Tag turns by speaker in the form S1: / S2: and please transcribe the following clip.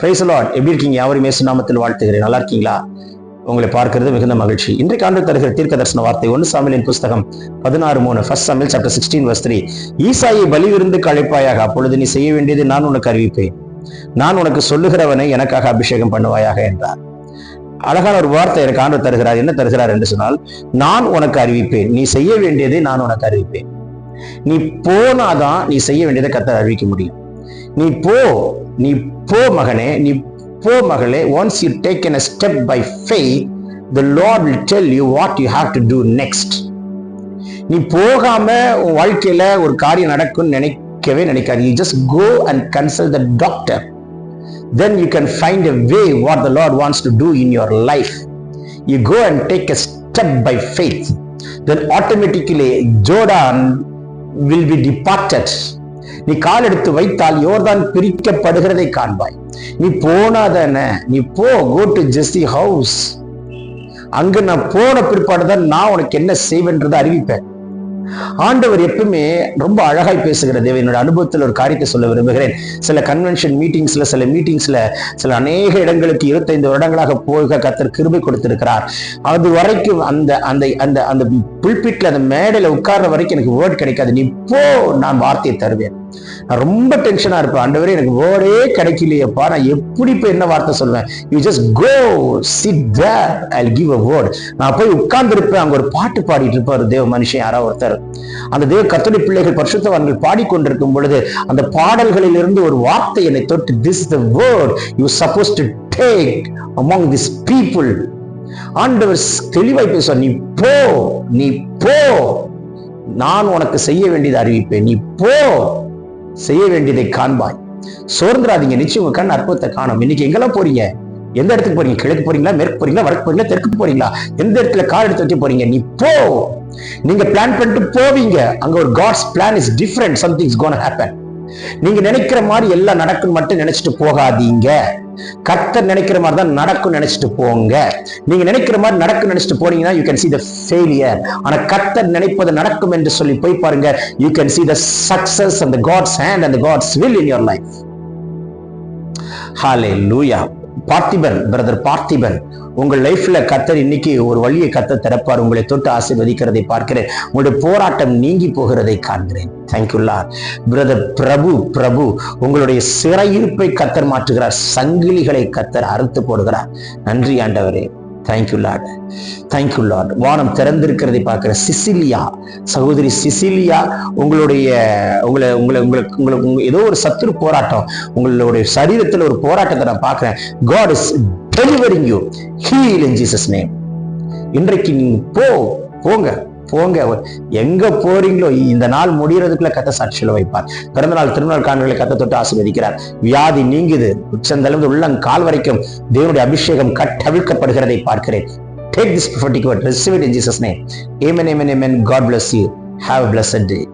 S1: Price Lord எப்படி இருக்கீங்க? யாவரும் இயேசு நாமத்தில் வாழ்த்துகிறேன். நல்லா இருக்கீங்களா? உங்களை பார்க்கிறது மிகுந்த மகிழ்ச்சி. இன்றைக்கு ஆண்டு தருகிற தீர்க்க தரிசன வார்த்தை ஒன்று சாமிலின் புஸ்தகம் பதினாறு மூணு first Samuel chapter sixteen verse three ஈசாயை பலிவிருந்து கழைப்பாயாக அப்பொழுது நீ செய்ய வேண்டியது நான் உனக்கு அறிவிப்பேன். நான் உனக்கு சொல்லுகிறவனை எனக்காக அபிஷேகம் பண்ணுவாயாக என்றார். அழகான ஒரு வார்த்தை எனக்கு ஆண்டு தருகிறார். என்ன தருகிறார் என்று சொன்னால் நான் உனக்கு அறிவிப்பேன். நீ செய்ய வேண்டியதை நான் உனக்கு அறிவிப்பேன். நீ போனாதான் நீ செய்ய வேண்டியதை கத்தர் அறிவிக்க முடியும். நீ போ நீ போ மகனே நீ போ மகளே once you take a step by faith the Lord will tell you what you have to do next நீ போகாம உன் வாழ்க்கையில ஒரு காரியம் நடக்கும்னு நினைக்கவே நினைக்காது you just go and consult the doctor then you can find a way what the Lord wants to do in your life you go and take a step by faith then automatically Jordan will be departed நீ கால் எடுத்து வைத்தால் யோர்தான் பிரிக்கப்படுகிறதை காண்பாய். நீ போனாதான நீ போ go to zesty house அங்க நான் போன பிற்பாடுதான் நான் உனக்கு என்ன செய்வேன்றதை அறிவிப்பேன். ஆண்டவர் எப்பவுமே ரொம்ப அழகாய் பேசுகிறது என்னோட அனுபவத்தில் ஒரு காரியத்தை சொல்ல விரும்புகிறேன். சில கன்வென்ஷன் மீட்டிங்ஸ்ல சில மீட்டிங்ஸ்ல சில அநேக இடங்களுக்கு இருபத்தைந்து வருடங்களாக போக கத்தர் கிருபை கொடுத்திருக்கிறார். அது வரைக்கும் அந்த அந்த அந்த அந்த புல்பிட்ல அந்த மேடையில உட்கார்ற வரைக்கும் எனக்கு வேர்ட் கிடைக்காது. நீ போ நான் வார்த்தையை தருவேன். நான் ரொம்ப டென்ஷனா இருப்பேன். ஆண்டவரே எனக்கு வேர்டே கிடைக்கலையப்பா. நான் எப்படி இப்போ என்ன வார்த்தை சொல்வேன்? You just go sit there I give a word நான் போய் உட்கார்ந்துருப்பேன். அங்கே அங்க ஒரு பாட்டு பாடிட்டு இருப்பார் தேவ மனுஷன் யாரோ ஒருத்தர். அந்த தேவ கத்தோடி பிள்ளைகள் பரிசுத்தவான்கள் பாடிக்கொண்டிருக்கும் பொழுது அந்த பாடல்களில் இருந்து ஒரு வார்த்தை என்னை தொட்டு this the word you suppose to take among this people ஆண்டவர் தெளிவாய் பேசுவார் நீ போ நீ போ. நான் உனக்கு செய்ய வேண்டியதை அறிவிப்பேன். நீ போ. செய்ய வேண்டியதை காண்பாய். சோர்ந்துடாதீங்க நிச்சயம் உங்க கண் அற்புதத்தை காணும். இன்னைக்கு எங்கெல்லாம் போறீங்க? எந்த இடத்துக்கு போறீங்க? கிழக்கு போறீங்களா? மேற்கு போறீங்களா? வடக்கு போறீங்களா? தெற்கு போறீங்களா? எந்த இடத்துல கார் எடுத்து வைக்க போறீங்க? நீ போ. நீங்க பிளான் பண்ணிட்டு போவீங்க. அங்க ஒரு God's plan is different something's gonna happen நீங்க நினைக்கிற மாதிரி எல்லாம் நடக்கும் மட்டும் நினைச்சிட்டு போகாதீங்க. கர்த்தர் நினைக்கிற மாதிரி தான் நடக்கும் நினைச்சிட்டு போங்க. நீங்க நினைக்கிற மாதிரி நடக்கும் நினைச்சிட்டு போனீங்கன்னா you can see the failure ஆனா கர்த்தர் நினைப்பது நடக்கும் என்று சொல்லி போய் பாருங்க. You can see the success அந்த காட்ஸ் ஹேண்ட் அந்த God's will in will life hallelujah Parthiban brother Parthiban உங்கள் லைஃப்ல கத்தர் இன்னைக்கு ஒரு வழியை கத்த திறப்பார். உங்களை தொட்டு ஆசிர்வதிக்கிறதை பார்க்கிறேன். உங்களுடைய போராட்டம் நீங்கி போகிறதை காண்கிறேன். தேங்க்யூல்லா பிரதர் பிரபு பிரபு உங்களுடைய சிறையிருப்பை கத்தர் மாற்றுகிறார். சங்கிலிகளை கத்தர் அறுத்து போடுகிறார். நன்றி ஆண்டவரே. தேங்க்யூ லார்ட் தேங்க்யூ லார்ட் வானம் திறந்திருக்கிறதை பார்க்குற சிசிலியா சகோதரி சிசிலியா உங்களுடைய உங்களை உங்களை உங்களுக்கு உங்களுக்கு ஏதோ ஒரு சத்துரு போராட்டம் உங்களுடைய சரீரத்தில் ஒரு போராட்டத்தை நான் பார்க்குறேன். God is delivering you heal in Jesus name இன்றைக்கு நீங்கள் போ போங்க. போங்க. எங்க போறீங்களோ இந்த நாள் முடியறதுக்குள்ள கத்த சாட்சியில வைப்பார். பிறந்த நாள் திருநாள் காண்களை கத்த தொட்டு ஆசீர்வதிக்கிறார். வியாதி நீங்குது. உச்சந்தளவு உள்ளம் கால் வரைக்கும் தேவனுடைய அபிஷேகம் கட்டவிழ்க்கப்படுகிறதை பார்க்கிறேன். Take this prophetic word. Receive it in jesus name. Amen amen amen. God bless you. Have a blessed day.